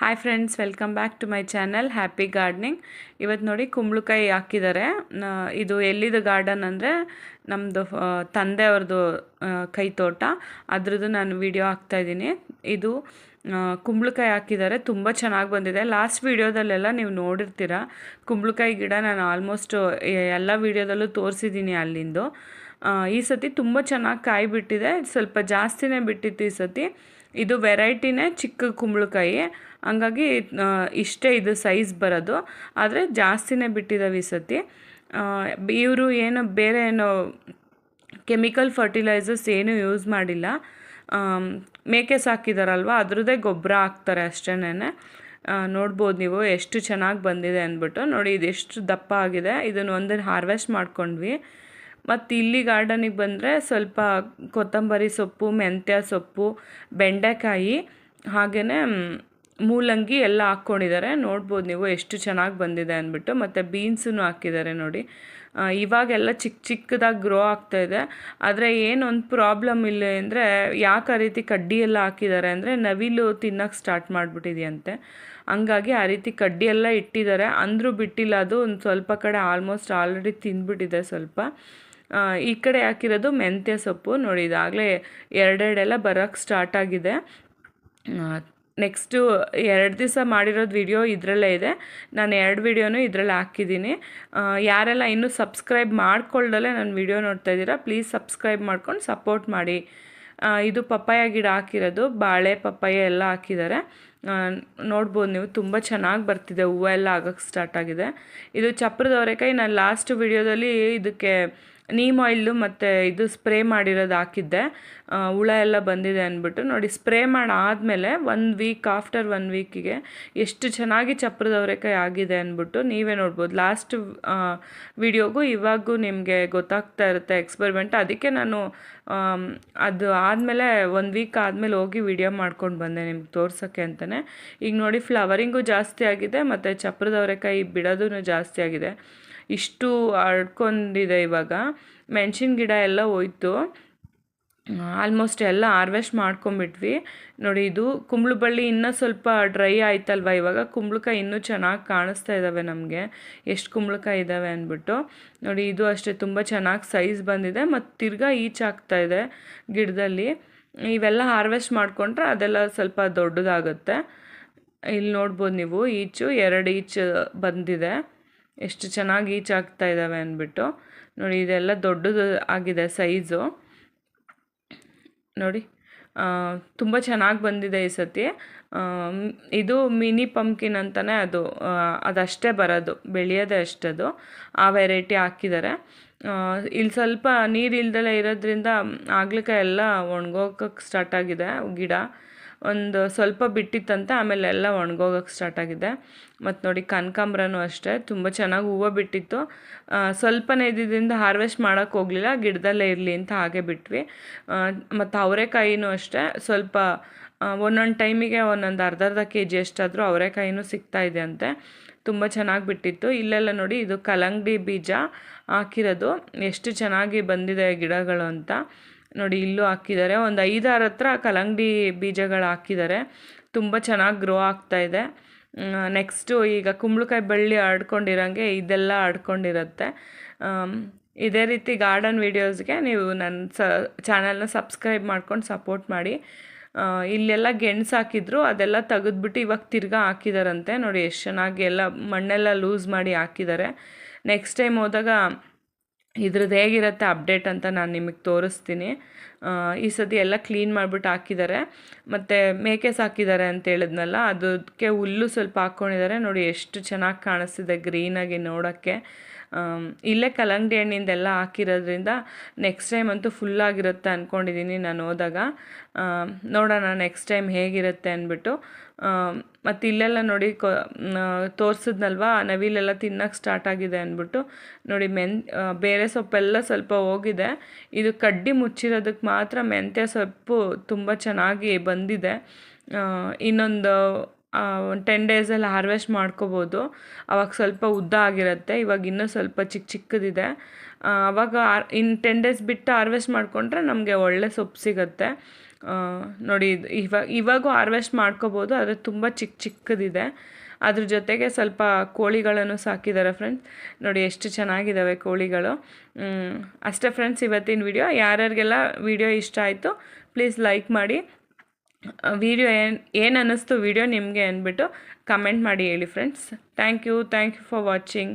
Hi friends welcome back to my channel happy gardening ಇವತ್ತು ನೋಡಿ ಕುಂಬಳಕಾಯಿ ಹಾಕಿದ್ದಾರೆ. ಇದು ಎಲ್ಲಿದು ಗಾರ್ಡನ್ ಅಂದರೆ ನಮ್ಮದು ತಂದೆಯವ್ರದ್ದು ಕೈ ತೋಟ. ಅದ್ರದ್ದು ನಾನು ವಿಡಿಯೋ ಹಾಕ್ತಾಯಿದ್ದೀನಿ ಇದು ಕುಂಬಳಕಾಯಿ ಹಾಕಿದ್ದಾರೆ. ತುಂಬ ಚೆನ್ನಾಗಿ ಬಂದಿದೆ. ಲಾಸ್ಟ್ ವೀಡಿಯೋದಲ್ಲೆಲ್ಲ ನೀವು ನೋಡಿರ್ತೀರ. ಕುಂಬಳಕಾಯಿ ಗಿಡ ನಾನು ಆಲ್ಮೋಸ್ಟ್ ಎಲ್ಲ ವೀಡಿಯೋದಲ್ಲೂ ತೋರಿಸಿದ್ದೀನಿ ಅಲ್ಲಿಂದು. ಈ ಸತಿ ತುಂಬ ಚೆನ್ನಾಗಿ ಕಾಯಿ ಬಿಟ್ಟಿದೆ ಸ್ವಲ್ಪ ಜಾಸ್ತಿನೇ ಬಿಟ್ಟಿತ್ತು ಈ ಸತಿ. ಇದು ವೆರೈಟಿನೇ ಚಿಕ್ಕ ಕುಂಬಳಕಾಯಿ. ಹಂಗಾಗಿ ಇಷ್ಟೇ ಇದು ಸೈಜ್ ಬರೋದು. ಆದರೆ ಜಾಸ್ತಿನೇ ಬಿಟ್ಟಿದ್ದಾವೆ ಈ ಸತಿ. ಇವರು ಏನು ಬೇರೆ ಏನು ಕೆಮಿಕಲ್ ಫರ್ಟಿಲೈಸರ್ಸ್ ಏನೂ ಯೂಸ್ ಮಾಡಿಲ್ಲ. ಮೇಕೆ ಸಾಕಿದಾರಲ್ವ ಅದರದೇ ಗೊಬ್ಬರ ಹಾಕ್ತಾರೆ ಅಷ್ಟೇನೆ ನೋಡ್ಬೋದು ನೀವು ಎಷ್ಟು ಚೆನ್ನಾಗಿ ಬಂದಿದೆ ಅಂದ್ಬಿಟ್ಟು. ನೋಡಿ, ಇದೆಷ್ಟು ದಪ್ಪ ಆಗಿದೆ. ಇದನ್ನು ಒಂದನ್ನು ಹಾರ್ವೆಸ್ಟ್ ಮಾಡ್ಕೊಂಡ್ವಿ. ಮತ್ತು ಇಲ್ಲಿ ಗಾರ್ಡನಿಗೆ ಬಂದರೆ ಸ್ವಲ್ಪ ಕೊತ್ತಂಬರಿ ಸೊಪ್ಪು, ಮೆಂತ್ಯ ಸೊಪ್ಪು, ಬೆಂಡೆಕಾಯಿ ಹಾಗೆಯೇ ಮೂಲಂಗಿ ಎಲ್ಲ ಹಾಕ್ಕೊಂಡಿದ್ದಾರೆ. ನೋಡ್ಬೋದು ನೀವು ಎಷ್ಟು ಚೆನ್ನಾಗಿ ಬಂದಿದೆ ಅಂದ್ಬಿಟ್ಟು. ಮತ್ತು ಬೀನ್ಸೂ ಹಾಕಿದ್ದಾರೆ ನೋಡಿ. ಇವಾಗೆಲ್ಲ ಚಿಕ್ಕ ಚಿಕ್ಕದಾಗಿ ಗ್ರೋ ಆಗ್ತಾ ಇದೆ. ಆದರೆ ಏನೊಂದು ಪ್ರಾಬ್ಲಮ್ ಇಲ್ಲ ಅಂದರೆ ಯಾಕೆ ಆ ರೀತಿ ಕಡ್ಡಿ ಎಲ್ಲ ಹಾಕಿದ್ದಾರೆ ಅಂದರೆ ನವಿಲು ತಿನ್ನೋಕ್ಕೆ ಸ್ಟಾರ್ಟ್ ಮಾಡಿಬಿಟ್ಟಿದೆಯಂತೆ. ಹಂಗಾಗಿ ಆ ರೀತಿ ಕಡ್ಡಿ ಎಲ್ಲ ಇಟ್ಟಿದ್ದಾರೆ. ಅಂದರೂ ಬಿಟ್ಟಿಲ್ಲ. ಅದು ಒಂದು ಸ್ವಲ್ಪ ಕಡೆ ಆಲ್ಮೋಸ್ಟ್ ಆಲ್ರೆಡಿ ತಿಂದ್ಬಿಟ್ಟಿದೆ ಸ್ವಲ್ಪ. ಈ ಕಡೆ ಹಾಕಿರೋದು ಮೆಂತ್ಯ ಸೊಪ್ಪು. ನೋಡಿ, ಇದಾಗಲೇ ಎರಡೆರಡೆಲ್ಲ ಬರೋಕ್ಕೆ ಸ್ಟಾರ್ಟ್ ಆಗಿದೆ. ನೆಕ್ಸ್ಟು ಎರಡು ದಿವಸ ಮಾಡಿರೋದು ವಿಡಿಯೋ ಇದರಲ್ಲೇ ಇದೆ. ನಾನು ಎರಡು ವಿಡಿಯೋನು ಇದರಲ್ಲಿ ಹಾಕಿದ್ದೀನಿ. ಯಾರೆಲ್ಲ ಇನ್ನೂ ಸಬ್ಸ್ಕ್ರೈಬ್ ಮಾಡ್ಕೊಳ್ದಲ್ಲೇ ನನ್ನ ವಿಡಿಯೋ ನೋಡ್ತಾ ಇದ್ದೀರಾ ಪ್ಲೀಸ್ ಸಬ್ಸ್ಕ್ರೈಬ್ ಮಾಡ್ಕೊಂಡು ಸಪೋರ್ಟ್ ಮಾಡಿ. ಇದು ಪಪ್ಪಾಯ ಗಿಡ ಹಾಕಿರೋದು. ಬಾಳೆ ಪಪ್ಪಾಯ ಎಲ್ಲ ಹಾಕಿದ್ದಾರೆ. ನೋಡ್ಬೋದು ನೀವು, ತುಂಬ ಚೆನ್ನಾಗಿ ಬರ್ತಿದೆ. ಹೂವು ಎಲ್ಲ ಆಗೋಕ್ಕೆ ಸ್ಟಾರ್ಟ್ ಆಗಿದೆ. ಇದು ಚಪ್ರದ ಅವರೆಕಾಯಿ ನಾನು ಲಾಸ್ಟ್ ವಿಡಿಯೋದಲ್ಲಿ ಇದಕ್ಕೆ ನೀಮ್ ಆಯಿಲ್ ಮತ್ತು ಇದು ಸ್ಪ್ರೇ ಮಾಡಿರೋದು ಹಾಕಿದ್ದೆ. ಹುಳ ಎಲ್ಲ ಬಂದಿದೆ ಅಂದ್ಬಿಟ್ಟು ನೋಡಿ, ಸ್ಪ್ರೇ ಮಾಡಾದಮೇಲೆ ಒನ್ ವೀಕ್ ಆಫ್ಟರ್ ಒನ್ ವೀಕಿಗೆ ಎಷ್ಟು ಚೆನ್ನಾಗಿ ಚಪ್ರದ ಅವರೆಕಾಯಿ ಆಗಿದೆ ಅಂದ್ಬಿಟ್ಟು ನೀವೇ ನೋಡ್ಬೋದು. ಲಾಸ್ಟ್ ವಿಡಿಯೋಗೂ ಇವಾಗೂ ನಿಮಗೆ ಗೊತ್ತಾಗ್ತಾ ಇರುತ್ತೆ ಎಕ್ಸ್ಪೆರಿಮೆಂಟ್ ಅದಕ್ಕೆ ನಾನು ಅದು ಆದಮೇಲೆ ಒಂದು ವೀಕ್ ಆದಮೇಲೆ ಹೋಗಿ ವಿಡಿಯೋ ಮಾಡ್ಕೊಂಡು ಬಂದೆ ನಿಮ್ಗೆ ತೋರ್ಸೋಕ್ಕೆ ಅಂತಲೇ ಈಗ ನೋಡಿ ಫ್ಲವರಿಂಗು ಜಾಸ್ತಿ ಆಗಿದೆ, ಮತ್ತು ಚಪ್ರದ ಅವರೆಕಾಯಿ ಬಿಡೋದೂ ಜಾಸ್ತಿ ಆಗಿದೆ. ಇಷ್ಟು ಅಡ್ಕೊಂಡಿದೆ ಇವಾಗ. ಮೆಣಸಿನ ಗಿಡ ಎಲ್ಲ ಹೋಯ್ತು. ಆಲ್ಮೋಸ್ಟ್ ಎಲ್ಲ ಹಾರ್ವೆಸ್ಟ್ ಮಾಡ್ಕೊಂಬಿಟ್ವಿ ನೋಡಿ, ಇದು ಕುಂಬಳು ಬಳ್ಳಿ ಇನ್ನೂ ಸ್ವಲ್ಪ ಡ್ರೈ ಆಯ್ತಲ್ವ ಇವಾಗ? ಕುಂಬಳಕಾಯಿ ಇನ್ನೂ ಚೆನ್ನಾಗಿ ಕಾಣಿಸ್ತಾ ಇದ್ದಾವೆ ನಮಗೆ. ಎಷ್ಟು ಕುಂಬಳಕಾಯಿ ಇದ್ದಾವೆ ಅಂದ್ಬಿಟ್ಟು. ನೋಡಿ, ಇದು ಅಷ್ಟೇ, ತುಂಬ ಚೆನ್ನಾಗಿ ಸೈಜ್ ಬಂದಿದೆ ಮತ್ತು ತಿರ್ಗಾ ಆಗ್ತಾ ಇದೆ ಗಿಡದಲ್ಲಿ. ಇವೆಲ್ಲ ಹಾರ್ವೆಸ್ಟ್ ಮಾಡಿಕೊಂಡ್ರೆ ಅದೆಲ್ಲ ಸ್ವಲ್ಪ ದೊಡ್ಡದಾಗುತ್ತೆ. ಇಲ್ಲಿ ನೋಡ್ಬೋದು ನೀವು, ಈಚು ಎರಡು ಈಚು ಬಂದಿದೆ. ಎಷ್ಟು ಚೆನ್ನಾಗಿ ಈಚ್ ಆಗ್ತಾ ಇದ್ದಾವೆ ಅಂದ್ಬಿಟ್ಟು. ನೋಡಿ, ಇದೆಲ್ಲ ದೊಡ್ಡದು ಆಗಿದೆ, ಸೈಜು. ನೋಡಿ ತುಂಬ ಚೆನ್ನಾಗಿ ಬಂದಿದೆ ಈ ಸತಿ. ಇದು ಮಿನಿ ಪಂಪ್ಕಿನ್ ಅಂತಲೇ ಅದು ಅದಷ್ಟೇ ಬರೋದು, ಬೆಳೆಯೋದೇ ಅಷ್ಟದು. ಆ ವೆರೈಟಿ ಹಾಕಿದ್ದಾರೆ. ಇಲ್ಲಿ ಸ್ವಲ್ಪ ನೀರು ಇಲ್ದಲೇ ಇರೋದ್ರಿಂದ ಆಗ್ಲಿಕ್ಕೆ ಎಲ್ಲ ಒಣಗೋಗಕ್ಕೆ ಸ್ಟಾರ್ಟ್ ಆಗಿದೆ ಗಿಡ. ಒಂದು ಸ್ವಲ್ಪ ಬಿಟ್ಟಿತ್ತಂತೆ, ಆಮೇಲೆ ಎಲ್ಲ ಒಣಗೋಗಕ್ಕೆ ಸ್ಟಾರ್ಟ್ ಆಗಿದೆ. ಮತ್ತು ನೋಡಿ ಕನಕಾಂಬ್ರನೂ ಅಷ್ಟೇ, ತುಂಬ ಚೆನ್ನಾಗಿ ಹೂವು ಬಿಟ್ಟಿತ್ತು. ಸ್ವಲ್ಪನೇ ಇದ್ದಿದ್ದರಿಂದ ಹಾರ್ವೆಸ್ಟ್ ಮಾಡೋಕ್ಕೆ ಹೋಗಲಿಲ್ಲ, ಗಿಡದಲ್ಲೇ ಇರಲಿ ಅಂತ ಹಾಗೆ ಬಿಟ್ವಿ. ಮತ್ತು ಅವರೆಕಾಯಿನೂ ಅಷ್ಟೇ, ಸ್ವಲ್ಪ ಒಂದೊಂದು ಟೈಮಿಗೆ ಒಂದೊಂದು ಅರ್ಧ ಅರ್ಧ ಕೆ ಜಿ ಎಷ್ಟಾದರೂ ಅವರೆಕಾಯಿನೂ ಸಿಗ್ತಾ ಇದೆ ಅಂತೆ. ತುಂಬ ಚೆನ್ನಾಗಿ ಬಿಟ್ಟಿತ್ತು. ಇಲ್ಲೆಲ್ಲ ನೋಡಿ ಇದು ಕಲಂಗಡಿ ಬೀಜ ಹಾಕಿರೋದು. ಎಷ್ಟು ಚೆನ್ನಾಗಿ ಬಂದಿದೆ ಗಿಡಗಳು ಅಂತ. ನೋಡಿ, ಇಲ್ಲೂ ಹಾಕಿದ್ದಾರೆ. ಒಂದು ಐದಾರು ಹತ್ರ ಕಲ್ಲಂಗಡಿ ಬೀಜಗಳು ಹಾಕಿದ್ದಾರೆ. ತುಂಬ ಚೆನ್ನಾಗಿ ಗ್ರೋ ಆಗ್ತಾ ಇದೆ. ನೆಕ್ಸ್ಟು ಈಗ ಕುಂಬಳಕಾಯಿ ಬಳ್ಳಿ ಆಡ್ಕೊಂಡಿರೋಂಗೆ ಇದೆಲ್ಲ ಆಡ್ಕೊಂಡಿರುತ್ತೆ. ಇದೇ ರೀತಿ ಗಾರ್ಡನ್ ವೀಡಿಯೋಸ್ಗೆ ನೀವು ನನ್ನ ಸ ಚಾನಲ್ನ ಸಬ್ಸ್ಕ್ರೈಬ್ ಮಾಡ್ಕೊಂಡು ಸಪೋರ್ಟ್ ಮಾಡಿ. ಇಲ್ಲೆಲ್ಲ ಗೆಣಸು ಹಾಕಿದ್ರು, ಅದೆಲ್ಲ ತೆಗೆದ್ಬಿಟ್ಟು ಇವಾಗ ತಿರ್ಗಾ ಹಾಕಿದಾರಂತೆ. ನೋಡಿ, ಎಷ್ಟು ಚೆನ್ನಾಗಿ ಎಲ್ಲ ಮಣ್ಣೆಲ್ಲ ಲೂಸ್ ಮಾಡಿ ಹಾಕಿದ್ದಾರೆ. ನೆಕ್ಸ್ಟ್ ಟೈಮ್ ಹೋದಾಗ ಇದ್ರದ್ದು ಹೇಗಿರುತ್ತೆ ಅಪ್ಡೇಟ್ ಅಂತ ನಾನು ನಿಮಗೆ ತೋರಿಸ್ತೀನಿ. ಈ ಸತಿ ಎಲ್ಲ ಕ್ಲೀನ್ ಮಾಡಿಬಿಟ್ಟು ಹಾಕಿದ್ದಾರೆ ಮತ್ತು ಮೇಕೆ ಸಾಕಿದ್ದಾರೆ ಅಂತ ಹೇಳಿದ್ನಲ್ಲ, ಅದಕ್ಕೆ ಹುಲ್ಲು ಸ್ವಲ್ಪ ಹಾಕ್ಕೊಂಡಿದ್ದಾರೆ ನೋಡಿ ಎಷ್ಟು ಚೆನ್ನಾಗಿ ಕಾಣಿಸ್ತಿದೆ ಗ್ರೀನಾಗಿ ನೋಡೋಕ್ಕೆ. ಇಲ್ಲೇ ಕಲ್ಲಂಗಡಿ ಹಣ್ಣಿಂದೆಲ್ಲ ಹಾಕಿರೋದ್ರಿಂದ ನೆಕ್ಸ್ಟ್ ಟೈಮ್ ಅಂತೂ ಫುಲ್ಲಾಗಿರುತ್ತೆ ಅಂದ್ಕೊಂಡಿದ್ದೀನಿ ನಾನು ಹೋದಾಗ. ನೋಡೋಣ ನೆಕ್ಸ್ಟ್ ಟೈಮ್ ಹೇಗಿರುತ್ತೆ ಅಂದ್ಬಿಟ್ಟು ಮತ್ತು ಇಲ್ಲೆಲ್ಲ ನೋಡಿ ಕೊ ತೋರಿಸಿದ್ನಲ್ವ, ನವಿಲೆಲ್ಲ ತಿನ್ನೋಕ್ಕೆ ಸ್ಟಾರ್ಟ್ ಆಗಿದೆ ಅಂದ್ಬಿಟ್ಟು ನೋಡಿ ಮೆನ್ ಬೇರೆ ಸೊಪ್ಪೆಲ್ಲ ಸ್ವಲ್ಪ ಹೋಗಿದೆ. ಇದು ಕಡ್ಡಿ ಮುಚ್ಚಿರೋದಕ್ಕೆ ಮಾತ್ರ ಮೆಂತ್ಯ ಸೊಪ್ಪು ತುಂಬ ಚೆನ್ನಾಗಿ ಬಂದಿದೆ. ಇನ್ನೊಂದು ಒಂದು ಟೆನ್ ಡೇಸಲ್ಲಿ ಹಾರ್ವೆಸ್ಟ್ ಮಾಡ್ಕೋಬೋದು. ಅವಾಗ ಸ್ವಲ್ಪ ಉದ್ದ ಆಗಿರುತ್ತೆ, ಇವಾಗ ಇನ್ನೂ ಸ್ವಲ್ಪ ಚಿಕ್ಕ ಚಿಕ್ಕದಿದೆ. ಅವಾಗ ಇನ್ನು ಟೆನ್ ಡೇಸ್ ಬಿಟ್ಟು ಹಾರ್ವೆಸ್ಟ್ ಮಾಡಿಕೊಂಡ್ರೆ ನಮಗೆ ಒಳ್ಳೆ ಸೊಪ್ಪು ಸಿಗುತ್ತೆ. ನೋಡಿ, ಇದು ಇವಾಗ ಇವಾಗೂ ಹಾರ್ವೆಸ್ಟ್ ಮಾಡ್ಕೋಬೋದು, ಆದರೆ ತುಂಬ ಚಿಕ್ಕ ಚಿಕ್ಕದಿದೆ. ಅದ್ರ ಜೊತೆಗೆ ಸ್ವಲ್ಪ ಕೋಳಿಗಳನ್ನು ಸಾಕಿದ್ದಾರೆ ಫ್ರೆಂಡ್ಸ್ ನೋಡಿ, ಎಷ್ಟು ಚೆನ್ನಾಗಿದ್ದಾವೆ ಕೋಳಿಗಳು. ಅಷ್ಟೇ ಫ್ರೆಂಡ್ಸ್ ಇವತ್ತಿನ ವಿಡಿಯೋ ಯಾರ್ಯಾರಿಗೆಲ್ಲ ವಿಡಿಯೋ ಇಷ್ಟ ಆಯಿತು ಪ್ಲೀಸ್ ಲೈಕ್ ಮಾಡಿ. ವಿಡಿಯೋ ಏನು ಏನು ಅನ್ನಿಸ್ತು ವಿಡಿಯೋ ನಿಮಗೆ ಅಂದ್ಬಿಟ್ಟು ಕಮೆಂಟ್ ಮಾಡಿ ಹೇಳಿ friends thank you thank you for watching